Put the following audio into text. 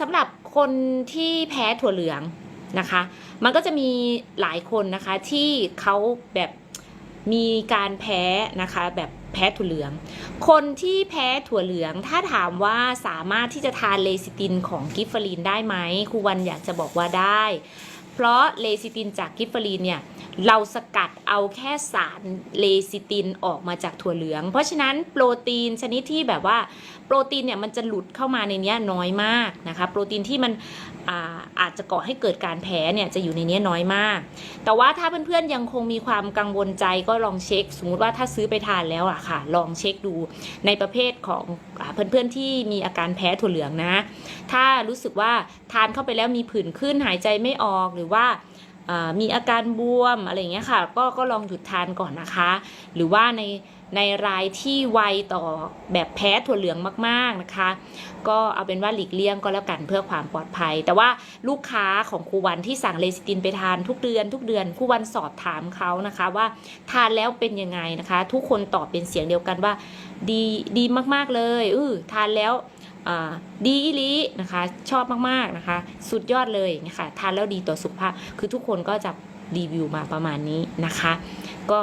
สำหรับคนที่แพ้ถั่วเหลืองนะคะ มันก็จะมีหลายคนนะคะที่เขาแบบมีการแพ้นะคะแบบแพ้ถั่วเหลือง คนที่แพ้ถั่วเหลือง ถ้าถามว่าสามารถที่จะทานเลซิตินของกิฟฟอรีนได้ไหมครูวันอยากจะบอกว่าได้ เพราะเลซิตินจากกิฟฟอรีนเนี่ย เราสกัดเอาแค่สารเลซิตินออกมาจากถั่วเหลือง เพราะฉะนั้นโปรตีนชนิดที่แบบว่าโปรตีนเนี่ยมันจะหลุดเข้ามาในนี้น้อยมากนะคะโปรตีนที่มันอาอาจจะก่อให้เกิดการแพ้เนี่ยจะอยู่ในนี้น้อยมาก แต่ว่าถ้าเพื่อนๆยังคงมีความกังวลใจก็ลองเช็ค สมมติว่าถ้าซื้อไปทานแล้วอะค่ะ ลองเช็คดูในประเภทของอเพื่อนๆที่มีอาการแพ้ถั่วเหลืองนะ ถ้ารู้สึกว่าทานเข้าไปแล้วมีผื่นขึ้นหายใจไม่ออกหรือว่า มีอาการบวมอะไรอย่างเงี้ยค่ะ ก็ก็ลองหยุดทานก่อนนะคะ หรือว่าในในรายที่ไวต่อแบบแพ้ถั่วเหลืองมากๆนะคะ ก็เอาเป็นว่าหลีกเลี่ยงก็แล้วกันเพื่อความปลอดภัย แต่ว่าลูกค้าของครูวันที่สั่งเลซิตินไปทานทุกเดือนทุกเดือนครูวันสอบถามเขานะคะ ว่าทานแล้วเป็นยังไงนะคะ ทุกคนตอบเป็นเสียงเดียวกันว่า ดีดีมากๆเลยเออทานแล้ว ดีอีลีนะคะ ชอบมากๆนะคะ สุดยอดเลยนะคะทานแล้วดีต่อสุขภาพ คือทุกคนก็จะรีวิวมาประมาณนี้นะคะ ก็